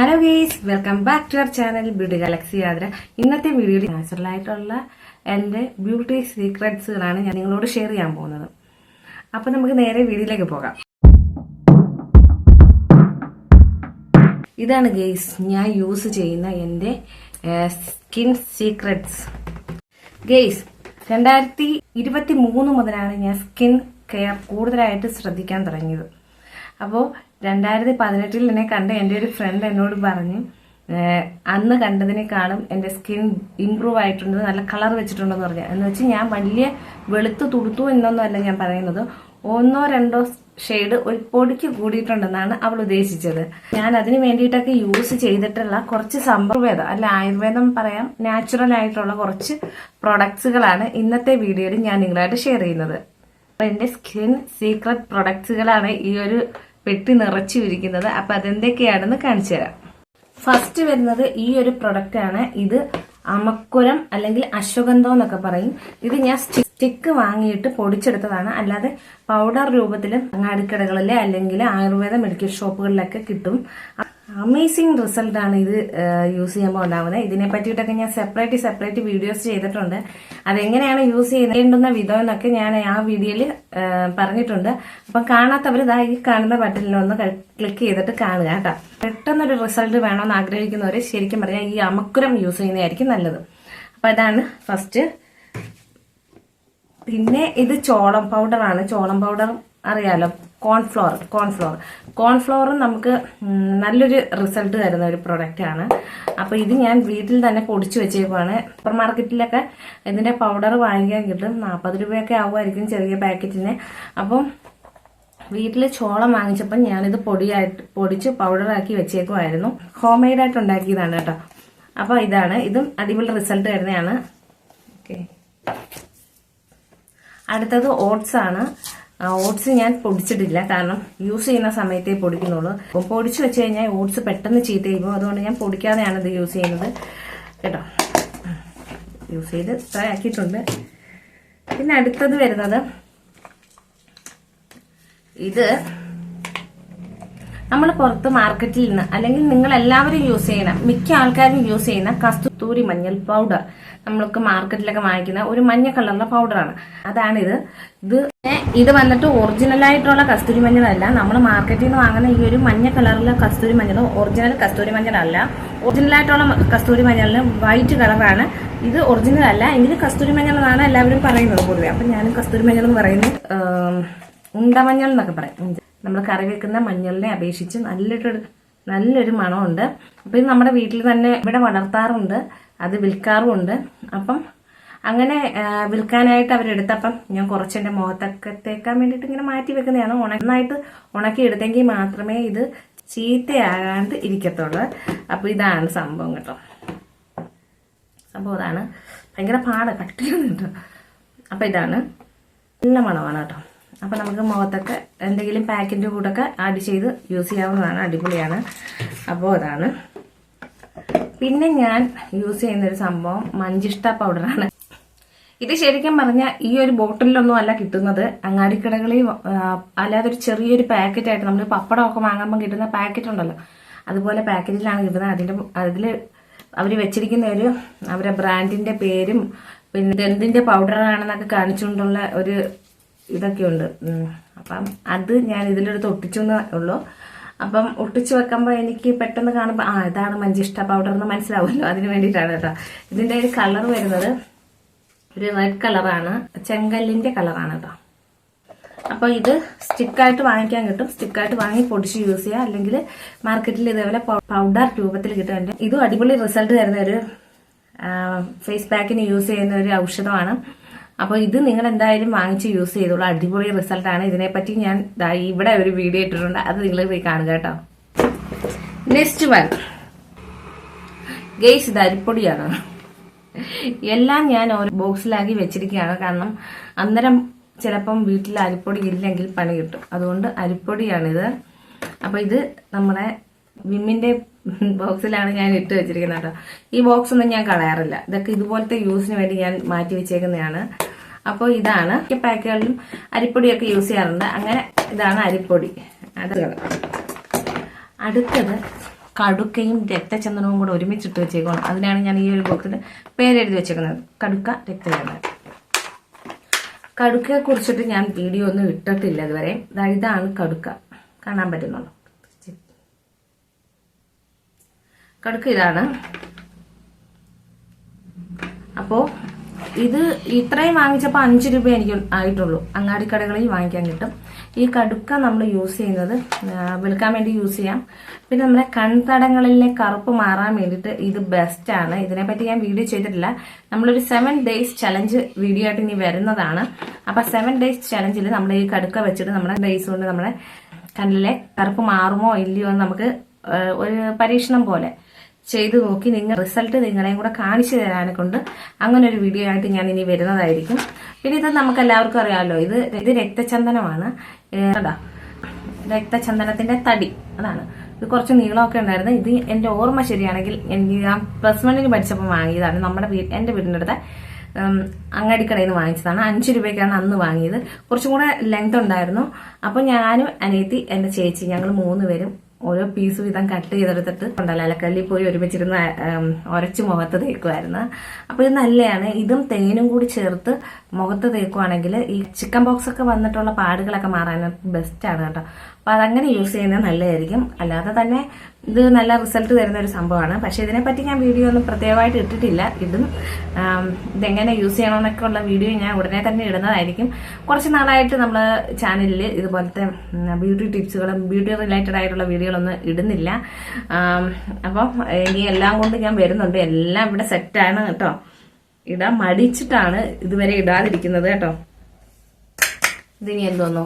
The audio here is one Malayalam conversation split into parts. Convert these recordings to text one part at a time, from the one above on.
Hello guys welcome back to our channel beauty galaxy Yathra ഇന്നത്തെ വീഡിയോയിൽ നാച്ചുറൽ ആയിട്ടുള്ള എന്റെ ബ്യൂട്ടി സീക്രട്സുകളാണ് ഞാൻ നിങ്ങളോട് ഷെയർ ചെയ്യാൻ പോകുന്നത്. അപ്പം നമുക്ക് നേരെ വീഡിയോയിലേക്ക് പോകാം. ഇതാണ് ഗെയ്സ് ഞാൻ യൂസ് ചെയ്യുന്ന എന്റെ സ്കിൻ സീക്രട്സ് ഗെയ്സ് രണ്ടായിരത്തി ഇരുപത്തി മൂന്ന് മുതലാണ് ഞാൻ സ്കിൻ കെയർ കൂടുതലായിട്ട് ശ്രദ്ധിക്കാൻ തുടങ്ങിയത്. അപ്പോൾ രണ്ടായിരത്തി പതിനെട്ടിൽ എന്നെ കണ്ട എന്റെ ഒരു ഫ്രണ്ട് എന്നോട് പറഞ്ഞു അന്ന് കണ്ടതിനേക്കാളും എന്റെ സ്കിൻ ഇമ്പ്രൂവ് ആയിട്ടുണ്ട് നല്ല കളർ വെച്ചിട്ടുണ്ടെന്ന് പറഞ്ഞു. എന്ന് വെച്ച് ഞാൻ വലിയ വെളുത്ത് തുടുത്തു എന്നൊന്നും അല്ല ഞാൻ പറയുന്നത്. ഒന്നോ രണ്ടോ ഷെയ്ഡ് ഒരു പൊടിക്ക് കൂടിയിട്ടുണ്ടെന്നാണ് അവൾ ഉദ്ദേശിച്ചത്. ഞാൻ അതിന് വേണ്ടിയിട്ടൊക്കെ യൂസ് ചെയ്തിട്ടുള്ള കുറച്ച് സമ്പ്രവേദം അല്ല ആയുർവേദം പറയാം നാച്ചുറൽ ആയിട്ടുള്ള കുറച്ച് പ്രൊഡക്ട്സുകളാണ് ഇന്നത്തെ വീഡിയോയിൽ ഞാൻ നിങ്ങളായിട്ട് ഷെയർ ചെയ്യുന്നത്. അപ്പൊ എന്റെ സ്കിൻ സീക്രട്ട് പ്രൊഡക്ട്സുകളാണ് ഈ ഒരു പെട്ടി നിറച്ചു ഇരിക്കുന്നത് അപ്പൊ അതെന്തൊക്കെയാണെന്ന് കാണിച്ചു തരാം. ഫസ്റ്റ് വരുന്നത് ഈ ഒരു പ്രൊഡക്റ്റ് ആണ്. ഇത് അമക്കുരം അല്ലെങ്കിൽ അശ്വഗന്ധം എന്നൊക്കെ പറയും. ഇത് ഞാൻ സ്റ്റിക്ക് വാങ്ങിയിട്ട് പൊടിച്ചെടുത്തതാണ്. അല്ലാതെ പൗഡർ രൂപത്തിൽ അങ്ങാടിക്കടകളിലെ അല്ലെങ്കിൽ ആയുർവേദ മെഡിക്കൽ ഷോപ്പുകളിലൊക്കെ കിട്ടും. അമേസിങ് റിസൾട്ടാണ് ഇത് യൂസ് ചെയ്യുമ്പോൾ ഉണ്ടാവുന്നത് ഇതിനെ പറ്റിയിട്ടൊക്കെ ഞാൻ സെപ്പറേറ്റ് സെപ്പറേറ്റ് വീഡിയോസ് ചെയ്തിട്ടുണ്ട്. അതെങ്ങനെയാണ് യൂസ് ചെയ്യേണ്ടുന്ന വിധം എന്നൊക്കെ ഞാൻ ആ വീഡിയോയിൽ പറഞ്ഞിട്ടുണ്ട്. അപ്പം കാണാത്തവർ ഇതാ ഈ കാണുന്ന ബട്ടണിലൊന്ന് ക്ലിക്ക് ചെയ്തിട്ട് കാണുക കേട്ടോ. പെട്ടെന്നൊരു റിസൾട്ട് വേണമെന്ന് ആഗ്രഹിക്കുന്നവർ ശരിക്കും പറഞ്ഞാൽ ഈ അമക്കുരം യൂസ് ചെയ്യുന്നതായിരിക്കും നല്ലത്. അപ്പം ഇതാണ് ഫസ്റ്റ് പിന്നെ ഇത് ചോളം പൗഡറാണ് ചോളം പൗഡർ അറിയാലോ? കോൺഫ്ലോർ കോൺഫ്ലോർ കോൺഫ്ലോർ നമുക്ക് നല്ലൊരു റിസൾട്ട് തരുന്ന ഒരു പ്രൊഡക്റ്റ് ആണ്. അപ്പൊ ഇത് ഞാൻ വീട്ടിൽ തന്നെ പൊടിച്ചു വെച്ചേക്കുവാണ്. സൂപ്പർ മാർക്കറ്റിലൊക്കെ ഇതിന്റെ പൗഡർ വാങ്ങിക്കാൻ കിട്ടും. നാൽപ്പത് രൂപയൊക്കെ ആവുമായിരിക്കും ചെറിയ പാക്കറ്റിന്. അപ്പം വീട്ടിൽ ചോളം വാങ്ങിച്ചപ്പോൾ ഞാനിത് പൊടിയായിട്ട് പൊടിച്ച് പൗഡറാക്കി വെച്ചേക്കുമായിരുന്നു ഹോം മെയ്ഡായിട്ട് ഉണ്ടാക്കിയതാണ് കേട്ടോ. അപ്പോൾ ഇതാണ്. ഇതും അടിപൊളി റിസൾട്ട് തരുന്നതാണ്. ഓക്കെ അടുത്തത് ഓട്സ് ആണ്. ഓട്സ് ഞാൻ പൊടിച്ചിട്ടില്ല. കാരണം യൂസ് ചെയ്യുന്ന സമയത്തേ പൊടിക്കുന്നുള്ളൂ. അപ്പം പൊടിച്ചു വെച്ച് കഴിഞ്ഞാൽ ഓട്സ് പെട്ടെന്ന് ചീത്ത ചെയ്യുമ്പോൾ അതുകൊണ്ട് ഞാൻ പൊടിക്കാതെയാണ് ഇത് യൂസ് ചെയ്യുന്നത്. കേട്ടോ? യൂസ് ചെയ്ത് ഫ്രൈ ആക്കിയിട്ടുണ്ട്. പിന്നെ അടുത്തത് വരുന്നത് ഇത് നമ്മൾ പുറത്ത് മാർക്കറ്റിൽ നിന്ന് അല്ലെങ്കിൽ നിങ്ങൾ എല്ലാവരും യൂസ് ചെയ്യുന്ന മിക്ക ആൾക്കാരും യൂസ് ചെയ്യുന്ന കസ്തൂരി മഞ്ഞൾ പൗഡർ നമ്മൾക്ക് മാർക്കറ്റിലൊക്കെ വാങ്ങിക്കുന്ന ഒരു മഞ്ഞ കളറിലെ പൗഡറാണ് അതാണിത്. ഇത് ഇത് വന്നിട്ട് ഒറിജിനൽ ആയിട്ടുള്ള കസ്തൂരി മഞ്ഞളല്ല. നമ്മൾ മാർക്കറ്റിൽ നിന്ന് വാങ്ങുന്ന ഈ ഒരു മഞ്ഞ കളറിലെ കസ്തൂരി മഞ്ഞൾ ഒറിജിനൽ കസ്തൂരി മഞ്ഞളല്ല ഒറിജിനൽ ആയിട്ടുള്ള കസ്തൂരി മഞ്ഞളിന് വൈറ്റ് കളറാണ് ഇത് ഒറിജിനൽ അല്ല. എങ്കിലും കസ്തൂരി മഞ്ഞൾ എന്നാണ് എല്ലാവരും പറയുന്നത് പൊതുവെ. അപ്പം ഞാനും കസ്തൂരി മഞ്ഞൾ എന്ന് പറയുന്നത് ഉണ്ടമഞ്ഞൾ എന്നൊക്കെ പറയും. നമ്മൾ കറി വെക്കുന്ന മഞ്ഞളിനെ അപേക്ഷിച്ച് നല്ലൊരു നല്ലൊരു മണമുണ്ട്. അപ്പം ഇത് നമ്മുടെ വീട്ടിൽ തന്നെ ഇവിടെ വളർത്താറുണ്ട്. അത് വിൽക്കാറുമുണ്ട്. അപ്പം അങ്ങനെ വിൽക്കാനായിട്ട് അവരെടുത്തപ്പം ഞാൻ കുറച്ച് എന്റെ മുഖത്തൊക്കെ തേക്കാൻ വേണ്ടിയിട്ട് ഇങ്ങനെ മാറ്റി വെക്കുന്നതാണ്. ഉണന്നായിട്ട് ഉണക്കി എടുത്തെങ്കിൽ മാത്രമേ ഇത് ചീത്തയാകാണ്ട് ഇരിക്കത്തുള്ളൂ. അപ്പോൾ ഇതാണ് സംഭവം കേട്ടോ. സംഭവം ഇതാണ്. ഭയങ്കര പാട് കട്ടിയാണ് കേട്ടോ. അപ്പം ഇതാണ്. നല്ല മണമാണ് കേട്ടോ. അപ്പം നമുക്ക് മുഖത്തൊക്കെ എന്തെങ്കിലും പാക്കിന്റെ കൂടൊക്കെ ആഡ് ചെയ്ത് യൂസ് ചെയ്യാവുന്നതാണ് അടിപൊളിയാണ്. അപ്പോൾ അതാണ്. പിന്നെ ഞാൻ യൂസ് ചെയ്യുന്ന ഒരു സംഭവം മഞ്ചിഷ്ട പൗഡറാണ് ഇത് ശരിക്കും പറഞ്ഞാൽ ഈ ഒരു ബോട്ടിലൊന്നും അല്ല കിട്ടുന്നത്. അങ്ങാടിക്കടകളിൽ അല്ലാതെ ഒരു ചെറിയൊരു പാക്കറ്റായിട്ട് നമ്മൾ പപ്പടമൊക്കെ വാങ്ങുമ്പോൾ കിട്ടുന്ന പാക്കറ്റ് ഉണ്ടല്ലോ. അതുപോലെ പാക്കറ്റിലാണ് കിട്ടുന്നത് അതിന്റെ അതിൽ അവർ വെച്ചിരിക്കുന്ന ഒരു അവരുടെ ബ്രാൻഡിന്റെ പേരും പിന്നെ എന്തിന്റെ പൗഡറാണെന്നൊക്കെ കാണിച്ചുകൊണ്ടുള്ള ഒരു ഇതൊക്കെ ഉണ്ട്. ഉം. അപ്പം അത് ഞാൻ ഇതിലൊരു ഒട്ടിച്ചു എന്നേ ഉള്ളൂ. അപ്പം ഒട്ടിച്ചു വെക്കുമ്പോൾ എനിക്ക് പെട്ടെന്ന് കാണുമ്പോൾ ആ ഇതാണ് മഞ്ചിഷ്ട പൗഡർ എന്ന് മനസ്സിലാവുമല്ലോ. അതിന് വേണ്ടിയിട്ടാണ് കേട്ടോ. ഇതിന്റെ ഒരു കളർ വരുന്നത് ഒരു റെഡ് കളറാണ് ചെങ്കല്ലിന്റെ കളറാണ് കേട്ടോ. അപ്പോൾ ഇത് സ്റ്റിക്കായിട്ട് വാങ്ങിക്കാൻ കിട്ടും. സ്റ്റിക്കായിട്ട് വാങ്ങി പൊടിച്ച് യൂസ് ചെയ്യുക അല്ലെങ്കിൽ മാർക്കറ്റിൽ ഇതേപോലെ പൗഡർ രൂപത്തിൽ കിട്ടുന്നുണ്ട് ഇതും അടിപൊളി റിസൾട്ട് തരുന്ന ഒരു ഫേസ് പാക്കിന് യൂസ് ചെയ്യുന്ന ഒരു ഔഷധമാണ്. അപ്പോൾ ഇത് നിങ്ങൾ എന്തായാലും വാങ്ങിച്ച് യൂസ് ചെയ്തോളൂ. അടിപൊളി റിസൾട്ടാണ് ഇതിനെപ്പറ്റി ഞാൻ ഇവിടെ ഒരു വീഡിയോ ഇട്ടിട്ടുണ്ട്. അത് നിങ്ങൾ പോയി കാണുക കേട്ടോ. നെക്സ്റ്റ് വൺ ഗെയ്സ് ഇത് അരിപ്പൊടിയാണ്. എല്ലാം ഞാൻ ഓരോ ബോക്സിലാക്കി വെച്ചിരിക്കുകയാണ്. കാരണം അന്നേരം ചിലപ്പം വീട്ടിൽ അരിപ്പൊടി ഇല്ലെങ്കിൽ പണി കിട്ടും. അതുകൊണ്ട് അരിപ്പൊടിയാണിത്. അപ്പൊ ഇത് നമ്മുടെ വിമ്മിന്റെ ബോക്സിലാണ് ഞാൻ ഇട്ട് വെച്ചിരിക്കുന്നത് കേട്ടോ. ഈ ബോക്സ് ഒന്നും ഞാൻ കളയാറില്ല. ഇതൊക്കെ ഇതുപോലത്തെ യൂസിന് വേണ്ടി ഞാൻ മാറ്റി വെച്ചേക്കുന്നതാണ്. അപ്പോൾ ഇതാണ് പാക്കുകളിലും അരിപ്പൊടിയൊക്കെ യൂസ് ചെയ്യാറുണ്ട്. അങ്ങനെ ഇതാണ് അരിപ്പൊടി. അടുത്തത് അടുത്തത് കടുക്കയും രക്തചന്ദനവും കൂടെ ഒരുമിച്ചിട്ട് വെച്ചേക്കണം അതിനാണ് ഞാൻ ഈ ഒരു ബോക്സിൽ പേരെഴുതി വെച്ചേക്കുന്നത്. കടുക്ക രക്തചന്ദനം. കടുക്കയെ കുറിച്ചിട്ട് ഞാൻ വീഡിയോ ഒന്നും ഇട്ടിട്ടില്ല ഇതുവരെ. ഇതാണ് കടുക്ക. കാണാൻ പറ്റുന്നുള്ളു കടുക്ക ഇതാണ്. അപ്പോ ഇത് ഇത്രയും വാങ്ങിച്ചപ്പോൾ അഞ്ച് രൂപ എനിക്ക് ആയിട്ടുള്ളൂ. അങ്ങാടിക്കടകളിൽ വാങ്ങിക്കാൻ കിട്ടും. ഈ കടുക്ക നമ്മൾ യൂസ് ചെയ്യുന്നത് വിൽക്കാൻ വേണ്ടി യൂസ് ചെയ്യാം. പിന്നെ നമ്മുടെ കൺതടങ്ങളിലെ കറുപ്പ് മാറാൻ വേണ്ടിയിട്ട് ഇത് ബെസ്റ്റാണ് ഇതിനെപ്പറ്റി ഞാൻ വീഡിയോ ചെയ്തിട്ടില്ല. നമ്മളൊരു സെവൻ ഡേയ്സ് ചലഞ്ച് വീഡിയോ ആയിട്ട് ഇനി വരുന്നതാണ്. അപ്പം സെവൻ ഡേയ്സ് ചലഞ്ചിൽ നമ്മൾ ഈ കടുക്ക വെച്ചിട്ട് നമ്മുടെ ഡേയ്സ് കൊണ്ട് നമ്മുടെ കണ്ണിലെ കറുപ്പ് മാറുമോ ഇല്ലയോ എന്ന് നമുക്ക് ഒരു പരീക്ഷണം പോലെ. ചെയ്തു നോക്കി നിങ്ങൾ റിസൾട്ട് നിങ്ങളെയും കൂടെ കാണിച്ചു തരാനെ കൊണ്ട് അങ്ങനെ ഒരു വീഡിയോ ആയിട്ട് ഞാൻ ഇനി വരുന്നതായിരിക്കും. പിന്നെ ഇത് നമുക്ക് എല്ലാവർക്കും അറിയാമല്ലോ ഇത് ഇത് രക്തചന്ദനമാണ്. രക്തചന്ദനത്തിന്റെ തടി. അതാണ്. ഇത് കുറച്ച് നീളമൊക്കെ ഉണ്ടായിരുന്നു. ഇത് എന്റെ ഓർമ്മ ശരിയാണെങ്കിൽ എനിക്ക് ഞാൻ പ്ലസ് വണ്ണിന് പഠിച്ചപ്പോൾ വാങ്ങിയതാണ്. നമ്മുടെ എന്റെ വീടിന്റെ അടുത്ത് അങ്ങടിക്കടയിൽ അങ്ങാടിക്കടയിൽ നിന്ന് വാങ്ങിച്ചതാണ്. അഞ്ച് രൂപയ്ക്കാണ് അന്ന് വാങ്ങിയത്. കുറച്ചും കൂടെ ലെങ്ത് ഉണ്ടായിരുന്നു. അപ്പോൾ ഞാനും അനിയത്തി എന്റെ ചേച്ചി ഞങ്ങൾ മൂന്ന് പേരും ഓരോ പീസ് വീതം കട്ട് ചെയ്തെടുത്തിട്ട് ഉണ്ടല്ലോ അലക്കല്ലിൽ പോയി ഒരുമിച്ചിരുന്ന് ഉരച്ച് മുഖത്ത് തേക്കുമായിരുന്നു അപ്പോൾ ഇത് നല്ലതാണ് ഇതും തേനും കൂടി ചേർത്ത് മുഖത്ത് തേക്കുവാണെങ്കിൽ ഈ ചിക്കൻ ബോക്സ് ഒക്കെ വന്നിട്ടുള്ള പാടുകളൊക്കെ മാറാൻ ബെസ്റ്റ് ആണ് കേട്ടോ. അപ്പോൾ അതങ്ങനെ യൂസ് ചെയ്യുന്നത് നല്ലതായിരിക്കും. അല്ലാതെ തന്നെ ഇത് നല്ല റിസൾട്ട് തരുന്ന ഒരു സംഭവമാണ്. പക്ഷെ ഇതിനെപ്പറ്റി ഞാൻ വീഡിയോ ഒന്നും പ്രത്യേകമായിട്ട് ഇട്ടിട്ടില്ല. ഇടും. ഇതെങ്ങനെ യൂസ് ചെയ്യണമെന്നൊക്കെ ഉള്ള വീഡിയോ ഞാൻ ഉടനെ തന്നെ ഇടുന്നതായിരിക്കും. കുറച്ച് നാളായിട്ട് നമ്മൾ ചാനലിൽ ഇതുപോലത്തെ ബ്യൂട്ടി ടിപ്സുകളും ബ്യൂട്ടി റിലേറ്റഡ് ആയിട്ടുള്ള വീഡിയോകളൊന്നും ഇടുന്നില്ല. അപ്പോൾ അപ്പം ഇനി എല്ലാം കൊണ്ട് ഞാൻ വരുന്നുണ്ട്. എല്ലാം ഇവിടെ സെറ്റാണ് കേട്ടോ. ഇടാൻ മടിച്ചിട്ടാണ് ഇതുവരെ ഇടാതിരിക്കുന്നത് കേട്ടോ. ഇതിനി എന്തോന്നോ.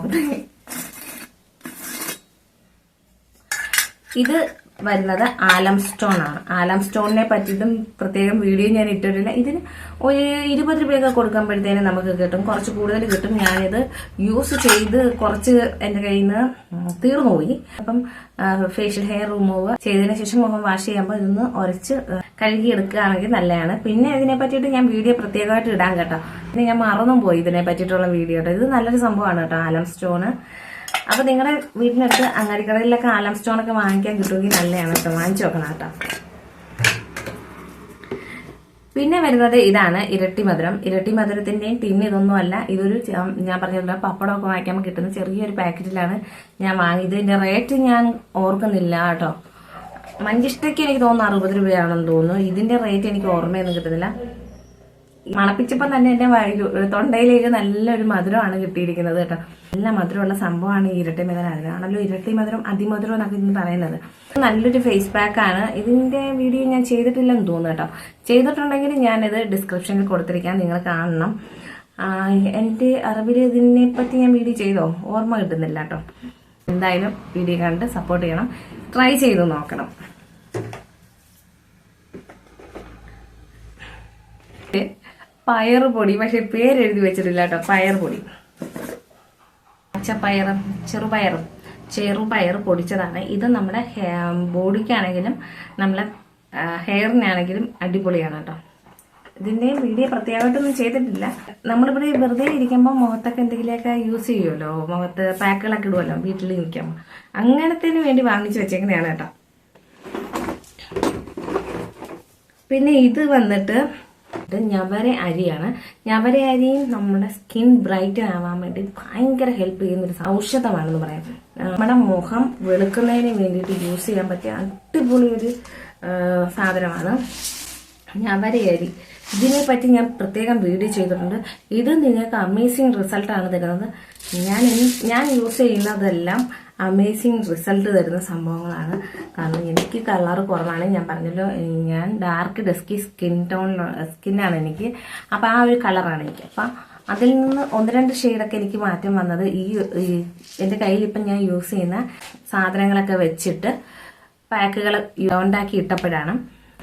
ഇത് വരുന്നത് ആലം സ്റ്റോൺ ആണ്. ആലം സ്റ്റോണിനെ പറ്റിയിട്ടും പ്രത്യേകം വീഡിയോ ഞാൻ ഇട്ടിട്ടില്ല. ഇതിന് ഒരു ഇരുപത് രൂപയൊക്കെ കൊടുക്കുമ്പോഴത്തേന് നമുക്ക് കിട്ടും. കുറച്ച് കൂടുതൽ കിട്ടും. ഞാനിത് യൂസ് ചെയ്ത് കുറച്ച് എന്റെ കയ്യിൽ നിന്ന് തീർന്നുപോയി അപ്പം ഫേഷ്യൽ ഹെയർ റിമൂവ് ചെയ്തതിന് ശേഷം മുഖം വാഷ് ചെയ്യുമ്പോൾ ഇതൊന്ന് ഉരച്ച് കഴുകി എടുക്കുകയാണെങ്കിൽ നല്ലതാണ്. പിന്നെ ഇതിനെ പറ്റിയിട്ട് ഞാൻ വീഡിയോ പ്രത്യേകമായിട്ട് ഇടാൻ കേട്ടോ. പിന്നെ ഞാൻ മറന്നും പോയി ഇതിനെ പറ്റിയിട്ടുള്ള വീഡിയോ ഇത് നല്ലൊരു സംഭവമാണ് കേട്ടോ ആലം സ്റ്റോണ്. അപ്പൊ നിങ്ങളുടെ വീടിനടുത്ത് അങ്ങാടിക്കടയിലൊക്കെ ആലം സ്റ്റോൺ ഒക്കെ വാങ്ങിക്കാൻ കിട്ടുമെങ്കിൽ നല്ലതാണ് കേട്ടോ. വാങ്ങിച്ചു നോക്കണം കേട്ടോ. പിന്നെ വരുന്നത് ഇതാണ് ഇരട്ടി മധുരം. ഇരട്ടി മധുരത്തിന്റെയും ടിന്ന് ഇതൊന്നും അല്ല. ഇതൊരു ഞാൻ ഞാൻ പപ്പടം പപ്പടമൊക്കെ വാങ്ങിക്കാൻ കിട്ടുന്ന ചെറിയൊരു പാക്കറ്റിലാണ് ഞാൻ വാങ്ങിയത്. ഇതിന്റെ റേറ്റ് ഞാൻ ഓർക്കുന്നില്ല കേട്ടോ. മഞ്ചിഷ്ടയ്ക്ക് എനിക്ക് തോന്നുന്നു അറുപത് രൂപയാണെന്ന് തോന്നുന്നു. ഇതിന്റെ റേറ്റ് എനിക്ക് ഓർമ്മയൊന്നും കിട്ടുന്നില്ല. മണപ്പിച്ചപ്പോൾ തന്നെ വായിൽ തൊണ്ടയിലേക്ക് നല്ലൊരു മധുരമാണ് കിട്ടിയിരിക്കുന്നത് കേട്ടോ. നല്ല മധുരമുള്ള സംഭവമാണ് ഈ ഇരട്ടി മധുരം. അതിനാണല്ലോ ഇരട്ടി മധുരം അതിമധുരം എന്നൊക്കെ ഇന്ന് പറയുന്നത്. നല്ലൊരു ഫേസ് പാക്ക് ആണ്. ഇതിന്റെ വീഡിയോ ഞാൻ ചെയ്തിട്ടില്ലെന്ന് തോന്നുന്നു കേട്ടോ. ചെയ്തിട്ടുണ്ടെങ്കിൽ ഞാനിത് ഡിസ്ക്രിപ്ഷനിൽ കൊടുത്തിരിക്കാം. നിങ്ങൾ കാണണം. എന്റെ അറിവിൽ ഇതിനെ പറ്റി ഞാൻ വീഡിയോ ചെയ്തോ? ഓർമ്മ കിട്ടുന്നില്ല കേട്ടോ. എന്തായാലും വീഡിയോ കണ്ട് സപ്പോർട്ട് ചെയ്യണം. ട്രൈ ചെയ്ത് നോക്കണം. പയറ് പൊടി പക്ഷെ പേരെഴുതി വെച്ചിട്ടില്ല കേട്ടോ പയർ പൊടി പച്ചപ്പയറും ചെറുപയറും ചെറുപയർ പൊടിച്ചതാണ്. ഇത് നമ്മുടെ ബോഡിക്കാണെങ്കിലും നമ്മളെ ഹെയറിനാണെങ്കിലും അടിപൊളിയാണ് കേട്ടോ ഇതിന്റെ വീഡിയോ പ്രത്യേകമായിട്ടൊന്നും ചെയ്തിട്ടില്ല. നമ്മളിവിടെ വെറുതെ ഇരിക്കുമ്പോൾ മുഖത്തൊക്കെ എന്തെങ്കിലുമൊക്കെ യൂസ് ചെയ്യുമല്ലോ? മുഖത്ത് പാക്കുകളൊക്കെ ഇടുമല്ലോ? വീട്ടിൽ നിൽക്കുമ്പോൾ അങ്ങനത്തേന് വേണ്ടി വാങ്ങിച്ചു വെച്ചേക്കുന്നതാണ് കേട്ടോ. പിന്നെ ഇത് വന്നിട്ട് ഇത് ഞവര അരിയാണ്. ഞവര അരിയും നമ്മുടെ സ്കിൻ ബ്രൈറ്റൻ ആവാൻ വേണ്ടി ഭയങ്കര ഹെൽപ്പ് ചെയ്യുന്ന ഒരു ഔഷധമാണെന്ന് പറയാം. നമ്മുടെ മുഖം വെളുക്കുന്നതിന് വേണ്ടിയിട്ട് യൂസ് ചെയ്യാൻ പറ്റിയ അടിപൊളി ഒരു സാധനമാണ് ഞവരയരി ഇതിനെ പറ്റി ഞാൻ പ്രത്യേകം വീഡിയോ ചെയ്തിട്ടുണ്ട്. ഇത് നിങ്ങൾക്ക് അമേസിങ് റിസൾട്ടാണ് തരുന്നത്. ഞാൻ ഞാൻ യൂസ് ചെയ്യുന്നതെല്ലാം അമേസിങ് റിസൾട്ട് തരുന്ന സംഭവങ്ങളാണ്. കാരണം എനിക്ക് കളർ കുറവാണ് ഞാൻ പറഞ്ഞല്ലോ ഞാൻ ഡാർക്ക് ഡസ്കി സ്കിൻ ടോൺ സ്കിന്നാണ് എനിക്ക്. അപ്പം ആ ഒരു കളറാണ് എനിക്ക്. അപ്പം അതിൽ നിന്ന് ഒന്ന് രണ്ട് ഷെയ്ഡൊക്കെ എനിക്ക് മാറ്റം വന്നത് ഈ എന്റെ കയ്യിൽ ഇപ്പം ഞാൻ യൂസ് ചെയ്യുന്ന സാധനങ്ങളൊക്കെ വെച്ചിട്ട് പാക്കുകൾ ഉണ്ടാക്കി ഇട്ടപ്പോഴാണ്.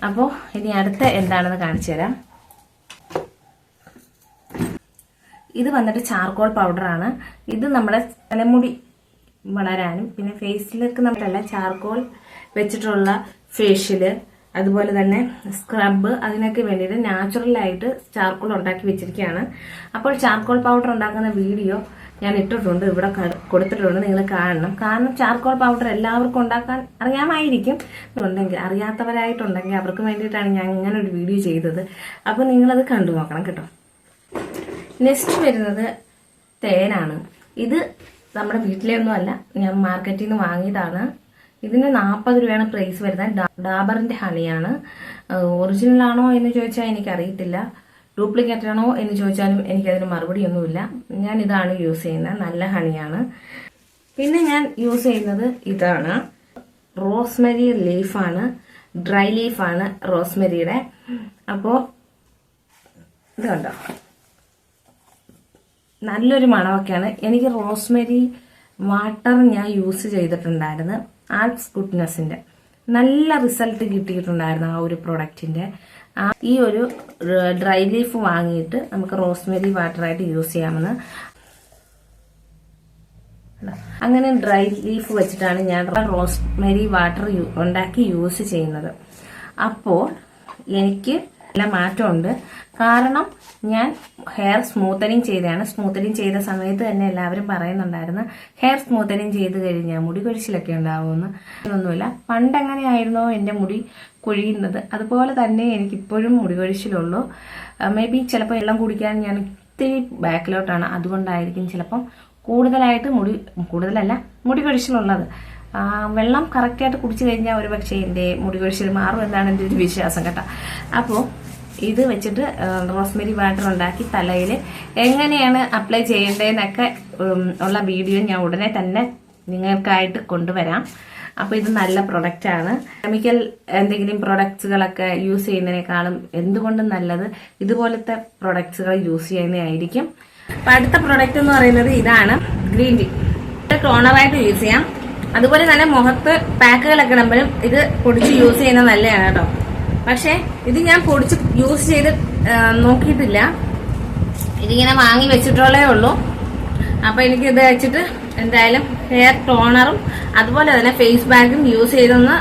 അപ്പോൾ ഇനി അടുത്ത എന്താണെന്ന് കാണിച്ചു തരാം. ഇത് വന്നിട്ട് ചാർക്കോൾ പൗഡറാണ് ഇത് നമ്മുടെ തലമുടി വളരാനും. പിന്നെ ഫേസിലേക്ക് നമ്മളല്ല ചാർക്കോൾ വെച്ചിട്ടുള്ള ഫേഷ്യൽ അതുപോലെ തന്നെ സ്ക്രബ് അതിനൊക്കെ വേണ്ടിയിട്ട് നാച്ചുറലായിട്ട് ചാർക്കോൾ ഉണ്ടാക്കി വെച്ചിരിക്കുകയാണ്. അപ്പോൾ ചാർക്കോൾ പൗഡർ ഉണ്ടാക്കുന്ന വീഡിയോ ഞാൻ ഇട്ടിട്ടുണ്ട് ഇവിടെ കൊടുത്തിട്ടുണ്ട് നിങ്ങൾ കാണണം. കാരണം ചാർക്കോൾ പൗഡർ എല്ലാവർക്കും ഉണ്ടാക്കാൻ അറിയാമായിരിക്കും. ഉണ്ടെങ്കിൽ അറിയാത്തവരായിട്ടുണ്ടെങ്കിൽ അവർക്ക് വേണ്ടിയിട്ടാണ് ഞാൻ ഇങ്ങനെ ഒരു വീഡിയോ ചെയ്തത്. അപ്പോൾ നിങ്ങളത് കണ്ടു നോക്കണം കേട്ടോ. നെക്സ്റ്റ് വരുന്നത് തേനാണ്. ഇത് നമ്മുടെ വീട്ടിലെ ഒന്നും അല്ല ഞാൻ മാർക്കറ്റിൽ നിന്ന് വാങ്ങിയതാണ്. ഇതിന് നാൽപ്പത് രൂപയാണ് പ്രൈസ് വരുന്നത്. ഡാബറിന്റെ ഹണിയാണ്. ഒറിജിനൽ ആണോ എന്ന് ചോദിച്ചാൽ എനിക്കറിയത്തില്ല. ഡ്യൂപ്ലിക്കേറ്റ് ആണോ എന്ന് ചോദിച്ചാലും എനിക്കതിന് മറുപടി ഒന്നുമില്ല ഞാൻ ഇതാണ് യൂസ് ചെയ്യുന്നത്. നല്ല ഹണിയാണ്. പിന്നെ ഞാൻ യൂസ് ചെയ്യുന്നത് ഇതാണ്. റോസ്മെരി ലീഫാണ് ഡ്രൈ ലീഫാണ് റോസ്മെരിയുടെ. അപ്പോൾ ഇതുണ്ടോ നല്ലൊരു മണമൊക്കെയാണ്. എനിക്ക് റോസ്മെരി വാട്ടർ ഞാൻ യൂസ് ചെയ്തിട്ടുണ്ടായിരുന്നു. ആർട്സ് ഗുഡ്നെസ്സിന്റെ. നല്ല റിസൾട്ട് കിട്ടിയിട്ടുണ്ടായിരുന്നു ആ ഒരു പ്രൊഡക്റ്റിന്റെ. ആ ഈ ഒരു ഡ്രൈ ലീഫ് വാങ്ങിയിട്ട് നമുക്ക് റോസ്മെരി വാട്ടറായിട്ട് യൂസ് ചെയ്യാമെന്ന്. അങ്ങനെ ഡ്രൈ ലീഫ് വെച്ചിട്ടാണ് ഞാൻ റോസ്മെരി വാട്ടർ ഉണ്ടാക്കി യൂസ് ചെയ്യുന്നത്. അപ്പോൾ എനിക്ക് നല്ല മാറ്റമുണ്ട്. കാരണം ഞാൻ ഹെയർ സ്മൂത്തനിങ് ചെയ്തതാണ്. സ്മൂത്തനിങ് ചെയ്ത സമയത്ത് തന്നെ എല്ലാവരും പറയുന്നുണ്ടായിരുന്നു ഹെയർ സ്മൂത്തനിങ് ചെയ്ത് കഴിഞ്ഞാൽ മുടി കൊഴിച്ചിലൊക്കെ ഉണ്ടാവുമെന്ന്. ഒന്നുമില്ല പണ്ട് എങ്ങനെയായിരുന്നോ എന്റെ മുടി കൊഴിയുന്നത്. അതുപോലെ തന്നെ എനിക്കിപ്പോഴും മുടി കൊഴിച്ചിലുള്ളൂ. മേ ബി ചിലപ്പോൾ വെള്ളം കുടിക്കാൻ ഞാൻ ഇത്തിരി ബാക്കിലോട്ടാണ്. അതുകൊണ്ടായിരിക്കും ചിലപ്പം കൂടുതലായിട്ട് മുടി കൂടുതലല്ല മുടി കൊഴിച്ചിലുള്ളത്. വെള്ളം കറക്റ്റായിട്ട് കുടിച്ചു കഴിഞ്ഞാൽ ഒരു പക്ഷേ എന്റെ മുടി കൊഴിച്ചിൽ മാറും എന്നാണ് എന്റെ ഒരു വിശ്വാസം കേട്ടോ. അപ്പോൾ ഇത് വെച്ചിട്ട് റോസ്മെരി വാട്ടർ ഉണ്ടാക്കി തലയിൽ എങ്ങനെയാണ് അപ്ലൈ ചെയ്യേണ്ടതെന്നൊക്കെ ഉള്ള വീഡിയോ ഞാൻ ഉടനെ തന്നെ നിങ്ങൾക്കായിട്ട് കൊണ്ടുവരാം. അപ്പോൾ ഇത് നല്ല പ്രൊഡക്റ്റ് ആണ്. കെമിക്കൽ എന്തെങ്കിലും പ്രൊഡക്ട്സുകളൊക്കെ യൂസ് ചെയ്യുന്നതിനേക്കാളും എന്തുകൊണ്ടും നല്ലത് ഇതുപോലത്തെ പ്രൊഡക്ട്സുകൾ യൂസ് ചെയ്യുന്നതായിരിക്കും. അപ്പൊ അടുത്ത പ്രൊഡക്റ്റ് എന്ന് പറയുന്നത് ഇതാണ് ഗ്രീൻ ടീ ഇത് ടോണറായിട്ട് യൂസ് ചെയ്യാം. അതുപോലെ തന്നെ മുഖത്ത് പാക്കുകളൊക്കെ ഇടുമ്പോഴും ഇത് പൊടിച്ച് യൂസ് ചെയ്യുന്നത് നല്ലതാണ് കേട്ടോ. പക്ഷെ ഇത് ഞാൻ പൊടിച്ച് യൂസ് ചെയ്ത് നോക്കിയിട്ടില്ല. ഇതിങ്ങനെ വാങ്ങി വെച്ചിട്ടുള്ളേ ഉള്ളൂ. അപ്പൊ എനിക്ക് ഇത് വെച്ചിട്ട് എന്തായാലും ഹെയർ ടോണറും അതുപോലെ തന്നെ ഫേസ് ബാഗും യൂസ് ചെയ്തൊന്ന്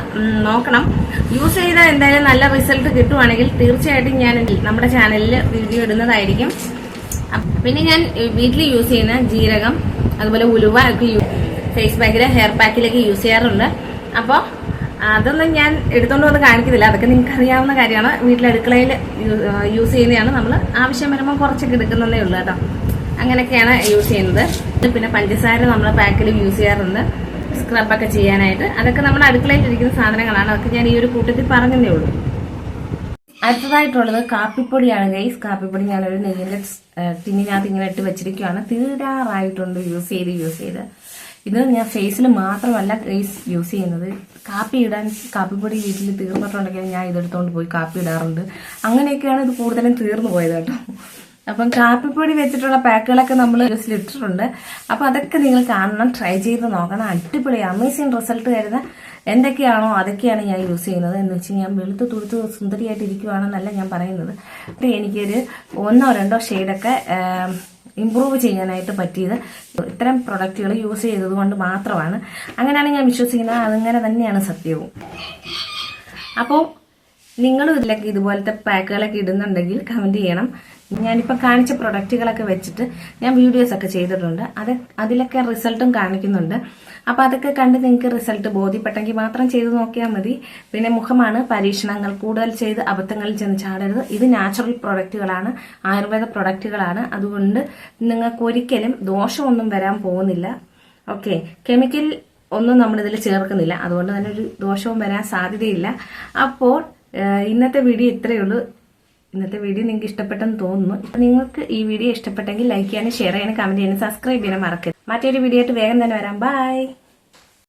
നോക്കണം. യൂസ് ചെയ്താൽ എന്തായാലും നല്ല റിസൾട്ട് കിട്ടുവാണെങ്കിൽ തീർച്ചയായിട്ടും ഞാൻ നമ്മുടെ ചാനലിൽ വീഡിയോ ഇടുന്നതായിരിക്കും. പിന്നെ ഞാൻ വീട്ടിൽ യൂസ് ചെയ്യുന്ന ജീരകം അതുപോലെ ഉലുവ ഒക്കെ ഫേസ് ബാഗിലെ ഹെയർ പാക്കിലൊക്കെ യൂസ് ചെയ്യാറുണ്ട്. അപ്പോൾ അതൊന്നും ഞാൻ എടുത്തോണ്ട് വന്ന് കാണിക്കുന്നില്ല. അതൊക്കെ നിങ്ങൾക്ക് അറിയാവുന്ന കാര്യമാണ്. വീട്ടിലെ അടുക്കളയിൽ യൂസ് ചെയ്യുന്നതാണ് നമ്മൾ ആവശ്യം വരുമ്പോൾ കുറച്ചൊക്കെ എടുക്കുന്നതേ ഉള്ളൂ കേട്ടോ. അങ്ങനെയൊക്കെയാണ് യൂസ് ചെയ്യുന്നത്. പിന്നെ പഞ്ചസാര നമ്മൾ പാക്കിൽ യൂസ് ചെയ്യാറുണ്ട്. സ്ക്രബൊക്കെ ചെയ്യാനായിട്ട്. അതൊക്കെ നമ്മൾ അടുക്കളയിൽ ഇരിക്കുന്ന സാധനങ്ങളാണ്. അതൊക്കെ ഞാൻ ഈ ഒരു കൂട്ടത്തിൽ പറഞ്ഞതേ ഉള്ളൂ. അടുത്തതായിട്ടുള്ളത് കാപ്പിപ്പൊടിയാണ് ഗൈസ് കാപ്പിപ്പൊടി ഞാനൊരു നെയ്യിന്റെ ടിന്നിനകത്ത് ഇങ്ങനെ ഇട്ട് വെച്ചിരിക്കുകയാണ് തീരാറായിട്ടുണ്ട് യൂസ് ചെയ്ത് യൂസ് ചെയ്ത്. ഇത് ഞാൻ ഫേസിൽ മാത്രമല്ല ഫേസ് യൂസ് ചെയ്യുന്നത്. കാപ്പി ഇടാൻ കാപ്പിപ്പൊടി വീട്ടിൽ തീർന്നിട്ടുണ്ടെങ്കിൽ ഞാൻ ഇതെടുത്തോണ്ട് പോയി കാപ്പി ഇടാറുണ്ട്. അങ്ങനെയൊക്കെയാണ് ഇത് കൂടുതലും തീർന്നു പോയത് കേട്ടോ. അപ്പം കാപ്പിപ്പൊടി വെച്ചിട്ടുള്ള പാക്കുകളൊക്കെ നമ്മൾ യൂസിൽ ഇട്ടിട്ടുണ്ട്. അപ്പം അതൊക്കെ നിങ്ങൾ കാണണം ട്രൈ ചെയ്ത് നോക്കണം. അടിപൊളി അമേസിങ് റിസൾട്ട് തരുന്ന എന്തൊക്കെയാണോ അതൊക്കെയാണ് ഞാൻ യൂസ് ചെയ്യുന്നത് എന്ന് വെച്ച് ഞാൻ വെളുത്ത് തുടുത്ത് സുന്ദരിയായിട്ട് ഇരിക്കുവാണെന്നല്ല ഞാൻ പറയുന്നത്. അപ്പം എനിക്കൊരു ഒന്നോ രണ്ടോ ഷെയ്ഡൊക്കെ ഇമ്പ്രൂവ് ചെയ്യാനായിട്ട് പറ്റിയത്. ഇത്തരം പ്രൊഡക്റ്റുകൾ യൂസ് ചെയ്തത് കൊണ്ട് മാത്രമാണ്. അങ്ങനെയാണ് ഞാൻ വിശ്വസിക്കുന്നത്. അതങ്ങനെ തന്നെയാണ് സത്യവും. അപ്പോൾ നിങ്ങളും ഇതിലൊക്കെ ഇതുപോലത്തെ പാക്കുകളൊക്കെ ഇടുന്നുണ്ടെങ്കിൽ കമന്റ് ചെയ്യണം. ഞാനിപ്പോൾ കാണിച്ച പ്രൊഡക്റ്റുകളൊക്കെ വെച്ചിട്ട് ഞാൻ വീഡിയോസ് ഒക്കെ ചെയ്തിട്ടുണ്ട്. അത് അതിലൊക്കെ റിസൾട്ടും കാണിക്കുന്നുണ്ട്. അപ്പോൾ അതൊക്കെ കണ്ട് നിങ്ങൾക്ക് റിസൾട്ട് ബോധ്യപ്പെട്ടെങ്കിൽ മാത്രം ചെയ്ത് നോക്കിയാൽ മതി. പിന്നെ മുഖമാണ് പരീക്ഷണങ്ങൾ. കൂടുതൽ ചെയ്ത് അബദ്ധങ്ങളിൽ ചെന്ന് ചാടരുത്. ഇത് നാച്ചുറൽ പ്രൊഡക്റ്റുകളാണ് ആയുർവേദ പ്രൊഡക്റ്റുകളാണ് അതുകൊണ്ട് നിങ്ങൾക്ക് ഒരിക്കലും ദോഷമൊന്നും വരാൻ പോകുന്നില്ല. ഓക്കെ കെമിക്കൽ ഒന്നും നമ്മൾ ഇതിൽ ചേർക്കുന്നില്ല. അതുകൊണ്ട് തന്നെ ഒരു ദോഷവും വരാൻ സാധ്യതയില്ല. അപ്പോൾ ഇന്നത്തെ വീഡിയോ ഇത്രയേ ഉള്ളൂ. ഇന്നത്തെ വീഡിയോ നിങ്ങൾക്ക് ഇഷ്ടപ്പെട്ടെന്ന് തോന്നുന്നു. നിങ്ങൾക്ക് ഈ വീഡിയോ ഇഷ്ടപ്പെട്ടെങ്കിൽ ലൈക്ക് ചെയ്യാനും ഷെയർ ചെയ്യാനും കമന്റ് ചെയ്യാനും സബ്സ്ക്രൈബ് ചെയ്യാനും മറക്കരുത്. മറ്റൊരു വീഡിയോ ആയിട്ട് വേഗം തന്നെ വരാം. ബൈ